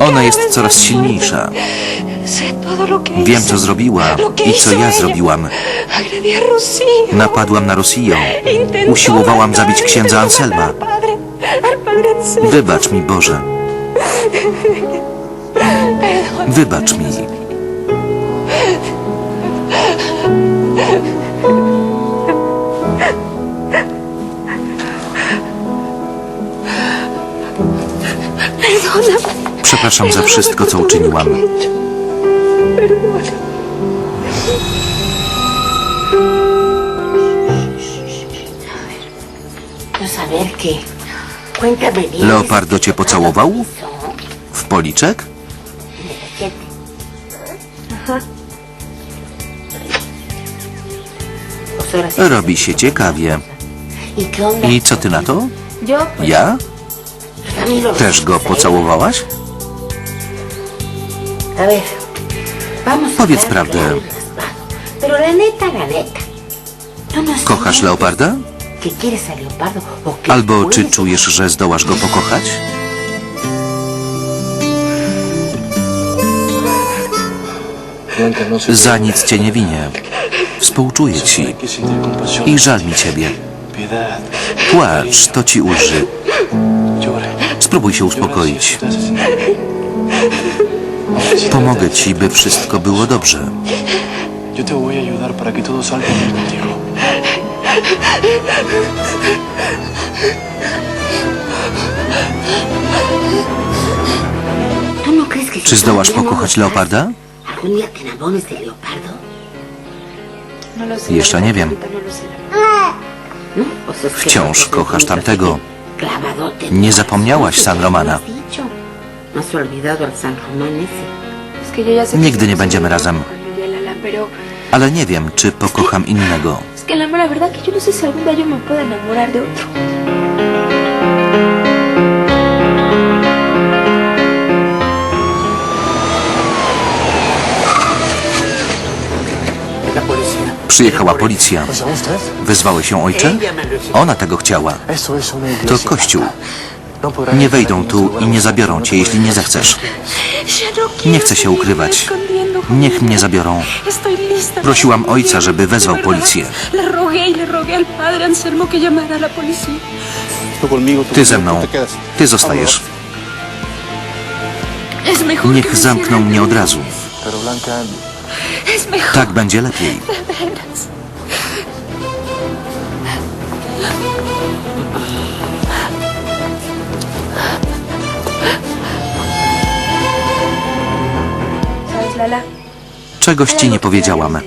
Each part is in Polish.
Ona jest coraz silniejsza. Wiem, co zrobiła i co ja zrobiłam. Napadłam na Rosję. Usiłowałam zabić księdza Anselma. Wybacz mi, Boże. Wybacz mi. Przepraszam za wszystko, co uczyniłam. Leopardo cię pocałował? W policzek? Robi się ciekawie. I co ty na to? Ja? Też go pocałowałaś? No sé Kochasz Leoparda? Albo czy czujesz, że zdołasz go pokochać? Za nic cię nie winię. Współczuję ci i żal mi ciebie. Płacz, to ci ulży. Spróbuj się uspokoić. Pomogę ci, by wszystko było dobrze. Yo te voy a ayudar para que todo salga bien contigo. ¿Tú crees que si Czy zdołasz pokochać leoparda? Jeszcze nie wiem. Wciąż kochasz tamtego. Nie zapomniałaś San Romana. Nigdy nie będziemy razem. Ale nie wiem, czy pokocham innego. es que la mera verdad que yo no sé si algún día yo me pueda enamorar de otro. La policía. Przyjechała policja. Wezwałeś ją ojcze? Ona tego chciała. To kościół. Nie wejdą tu i nie zabiorą cię, jeśli nie zechcesz. Nie chcę się ukrywać. Niech mnie zabiorą. Prosiłam ojca, żeby wezwał policję. Ty ze mną. Ty zostajesz. Niech zamkną mnie od razu. Tak będzie lepiej. Czegoś ci nie powiedziałam.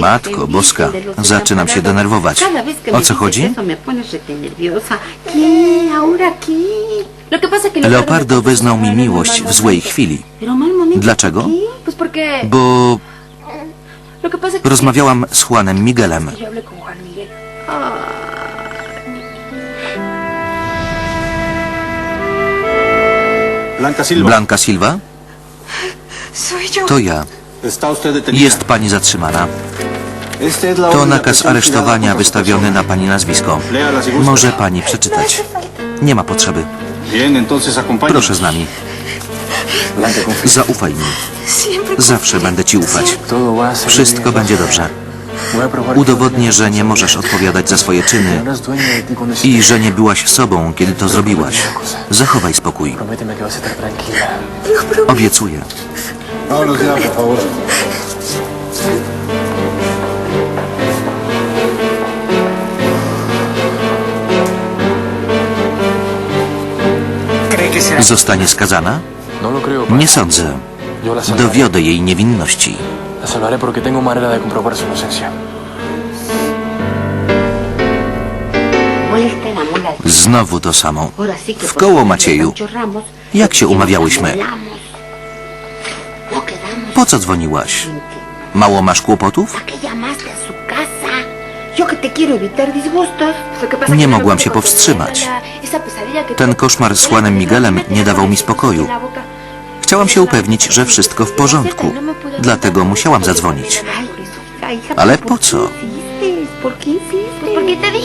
Matko boska, zaczynam się denerwować. O co chodzi? Leopardo wyznał mi miłość w złej chwili. Dlaczego? Bo rozmawiałam z Juanem Miguelem. Blanca Silva. Blanca Silva? Soy yo. To ja. Jest pani zatrzymana. To nakaz aresztowania wystawiony na pani nazwisko. Może pani przeczytać. Nie ma potrzeby. Proszę z nami. Zaufaj mi. Zawsze będę ci ufać. Wszystko będzie dobrze. Udowodnię, że nie możesz odpowiadać za swoje czyny i że nie byłaś sobą, kiedy to zrobiłaś. Zachowaj spokój. Obiecuję. Zostanie skazana? Nie sądzę. Dowiodę jej niewinności. La salvaré porque tengo manera de comprobar su inocencia. Znowu to samo. W por koło, Macieju. Jak się umawiałyśmy? No Po co dzwoniłaś? Mało masz kłopotów? Nie que mogłam no się powstrzymać. Ten koszmar z Juanem Miguelem nie dawał mi spokoju. Chciałam się upewnić, że wszystko w porządku. Dlatego musiałam zadzwonić. Ale ¿por po co?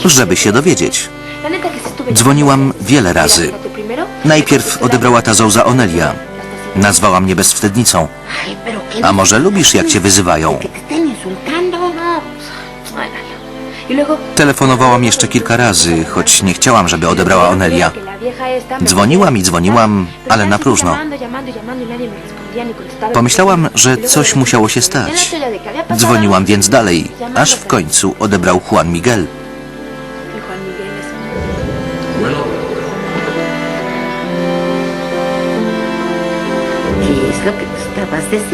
Żeby się dowiedzieć. Dzwoniłam wiele razy. Najpierw odebrała ta Zouza Onelia. Nazwała mnie bezwstydnicą. Ay, pero ¿qué A może lubisz, jak cię wyzywają? Telefonowałam jeszcze kilka razy, choć nie chciałam, żeby odebrała Onelia. Dzwoniłam i dzwoniłam, ale na próżno. Pomyślałam, że coś musiało się stać. Dzwoniłam więc dalej, aż w końcu odebrał Juan Miguel.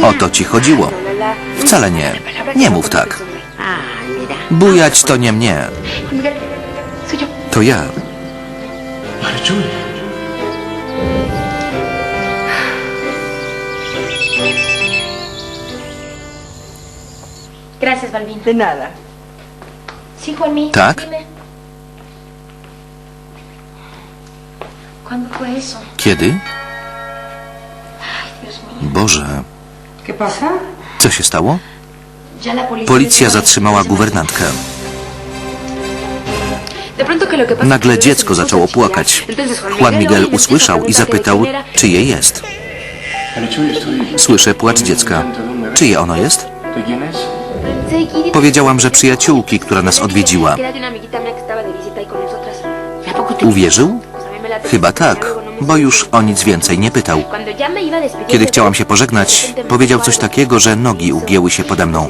O to ci chodziło. Wcale nie. Nie mów tak. Bujać to nie mnie. To ja. Gracias, Balvin. De nada. Sí, Juanmi. Tak? Dime. ¿Cuándo fue eso? Kiedy? Dios mío. Boże, ¿Qué pasa? co się stało? Policja zatrzymała guwernantkę. Nagle dziecko zaczęło płakać. Juan Miguel usłyszał i zapytał, czyje jest. Słyszę płacz dziecka. Czyje ono jest? Powiedziałam, że przyjaciółki, która nas odwiedziła. Que era de una amiguita mía que estaba de visita ahí con nosotras. ¿A poco te Uwierzył? Chyba tak, bo już o nic więcej nie pytał. Kiedy chciałam się pożegnać, powiedział coś takiego, że nogi ugięły się pode mną.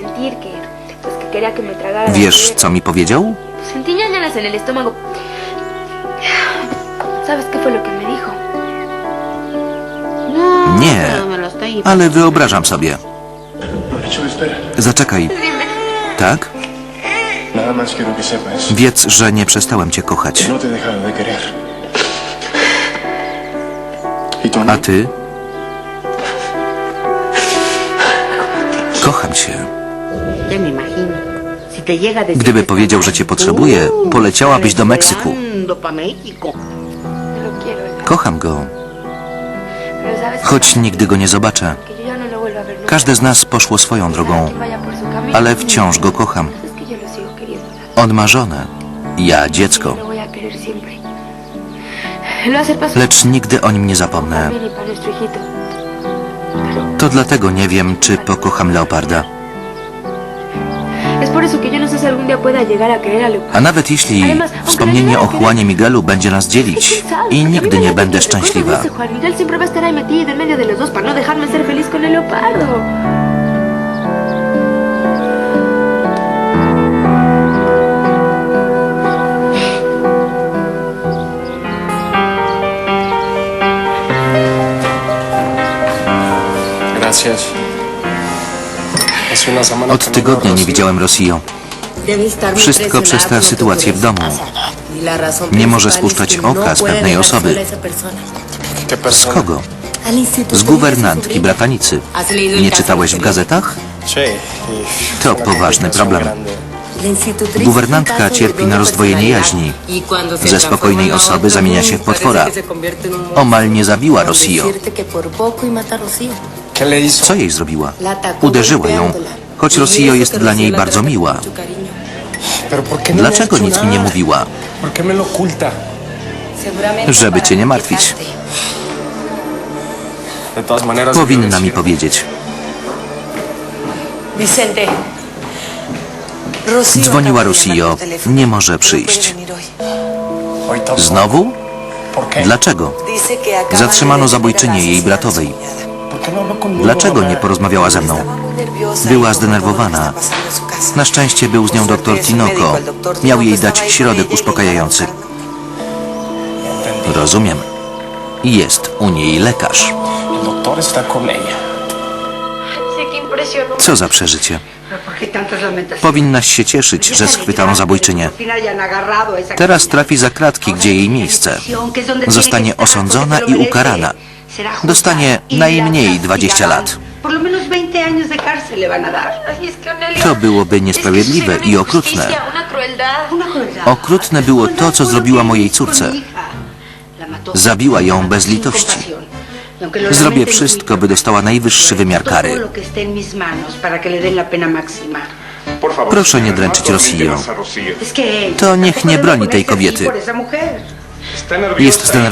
Wiesz, co mi powiedział? No, Nie, no ale wyobrażam sobie. Zaczekaj. Tak? Wiedz, że nie przestałem cię kochać. A ty? Kocham cię. Gdyby powiedział, że cię potrzebuje, uh, poleciałabyś do Meksyku. Elena. Kocham go, choć nigdy go nie zobaczę. no. Każde z nas poszło swoją drogą, ale wciąż go kocham. On ma żonę, ja dziecko, lecz nigdy o nim nie zapomnę. To dlatego nie wiem, czy pokocham leoparda. No. A nawet jeśli wspomnienie o Juanie Miguelu będzie nas dzielić i nigdy nie będę szczęśliwa, od tygodnia nie widziałem Rosillo. Wszystko przez tę sytuację w domu. Nie może spuszczać oka z pewnej osoby. ¿Qué Z kogo? Z guwernantki bratanicy. Nie czytałeś w gazetach? To poważny problem. Guwernantka cierpi na rozdwojenie jaźni. Ze spokojnej osoby zamienia się w potwora. Omal nie zabiła Rosillo. Co jej zrobiła? Uderzyła ją, choć Rosillo jest dla niej bardzo miła. ¿Pero por qué no Dlaczego nic mi nie mówiła? Żeby cię nie martwić. Todas maneras... Powinna mi powiedzieć. Vicente. Dzwoniła Rosillo. Nie może przyjść. Hoy tampoco. Znowu? Dlaczego? Zatrzymano zabójczynię jej bratowej. Dlaczego nie porozmawiała ze mną? Była zdenerwowana. Na szczęście był z nią doktor Tinoco. Miał jej dać środek uspokajający. Rozumiem. Jest u niej lekarz. Co za przeżycie. Powinnaś się cieszyć, że schwytano zabójczynię. Teraz trafi za kratki, gdzie jej miejsce. Zostanie osądzona i ukarana. Dostanie najmniej la 20 lat. castigarán. Por lo menos 20 años de cárcel le van a dar. Ay, es que Onelia... To byłoby niesprawiedliwe i okrutne. Okrutne było to, co zrobiła mojej córce. Zabiła ją bez litości. Zrobię wszystko, by dostała najwyższy wymiar kary. Proszę nie dręczyć que To niech nie broni tej kobiety. Jest zdenerwowany.